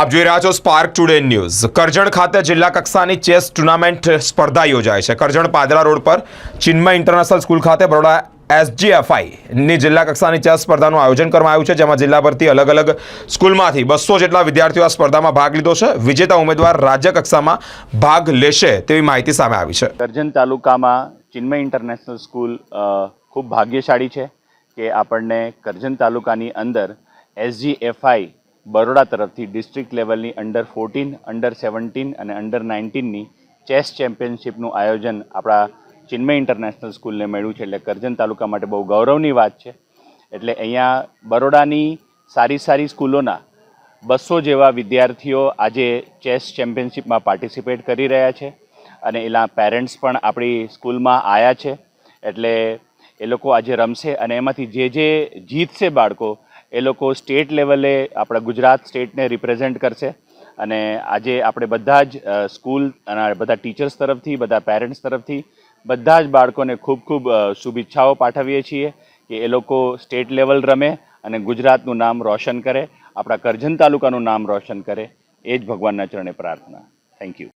આપ જોઈ રહ્યા છો સ્પાર્ક ટુડે ન્યૂઝ કરજણ ખાતે જિલ્લા કક્ષાની ચેસ ટુર્નામેન્ટ સ્પર્ધા યોજાય છે. કરજણ પાદરા રોડ પર ચિન્મય ઇન્ટરનેશનલ સ્કૂલ ખાતે બરોડા એસજીએફઆઈ ની જિલ્લા કક્ષાની ચેસ સ્પર્ધાનું આયોજન કરવામાં આવ્યું છે, જેમાં જિલ્લા પરથી અલગ અલગ સ્કૂલમાંથી બસો જેટલા વિદ્યાર્થીઓ આ સ્પર્ધામાં ભાગ લીધો છે. વિજેતા ઉમેદવાર રાજ્ય કક્ષામાં ભાગ લેશે તેવી માહિતી સામે આવી છે. કરજણ તાલુકામાં ચિન્મય ઇન્ટરનેશનલ સ્કૂલ ખૂબ ભાગ્યશાળી છે કે આપણને કરજણ તાલુકાની અંદર એસજીએફઆઈ બરોડા તરફથી ડિસ્ટ્રિક્ટ લેવલની અંડર ફોર્ટીન અંડર સેવન્ટીન અને અંડર નાઇન્ટીનની ચેસ ચેમ્પિયનશિપનું આયોજન આપણા ચિન્મય ઇન્ટરનેશનલ સ્કૂલને મળ્યું છે. એટલે કરજણ તાલુકા માટે બહુ ગૌરવની વાત છે. એટલે અહીંયા બરોડાની સારી સારી સ્કૂલોના બસો જેવા વિદ્યાર્થીઓ આજે ચેસ ચેમ્પિયનશિપમાં પાર્ટિસિપેટ કરી રહ્યા છે અને એના પેરેન્ટ્સ પણ આપણી સ્કૂલમાં આવ્યા છે. એટલે એ લોકો આજે રમશે અને એમાંથી જે જે જીતશે બાળકો, એ લોકો સ્ટેટ લેવલે આપણા ગુજરાત સ્ટેટને રિપ્રેઝેન્ટ કરશે. અને આજે આપણે બધા જ સ્કૂલ અને બધા ટીચર્સ તરફથી, બધા પેરેન્ટ્સ તરફથી બધા જ બાળકોને ખૂબ ખૂબ શુભેચ્છાઓ પાઠવીએ છીએ કે એ લોકો સ્ટેટ લેવલ રમે અને ગુજરાતનું નામ રોશન કરે, આપણા કરજણ તાલુકાનું નામ રોશન કરે. એ જ ભગવાનના ચરણે પ્રાર્થના. Thank you